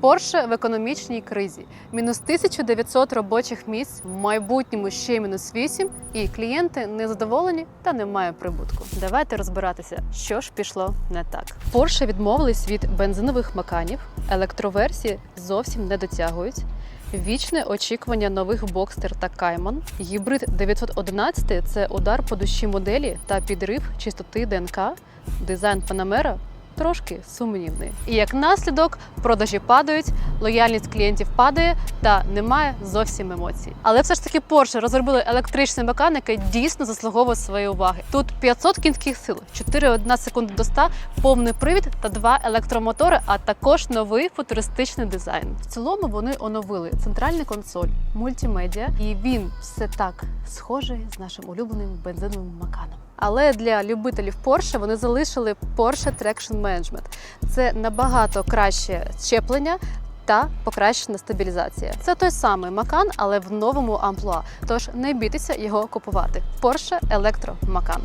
Porsche в економічній кризі. Мінус 1900 робочих місць, в майбутньому ще мінус 8, і клієнти незадоволені та немає прибутку. Давайте розбиратися, що ж пішло не так. Porsche відмовились від бензинових маканів, електроверсії зовсім не дотягують. Вічне очікування нових Бокстер та Кайман. Гібрид 911 – це удар по душі моделі та підрив чистоти ДНК. Дизайн Панамера трошки сумнівний. І як наслідок продажі падають, лояльність клієнтів падає та немає зовсім емоцій. Але все ж таки Porsche розробили електричний макан, який дійсно заслуговує своєї уваги. Тут 500 кінських сил, 4,1 секунда до 100, повний привід та два електромотори, а також новий футуристичний дизайн. В цілому вони оновили центральний консоль, мультимедіа, і він все так схожий з нашим улюбленим бензиновим маканом. Але для любителів Porsche вони залишили Porsche Traction Management. Це набагато краще щеплення. Та покращена стабілізація. Це той самий Макан, але в новому амплуа. Тож не бійтеся його купувати. Porsche Electro Macan.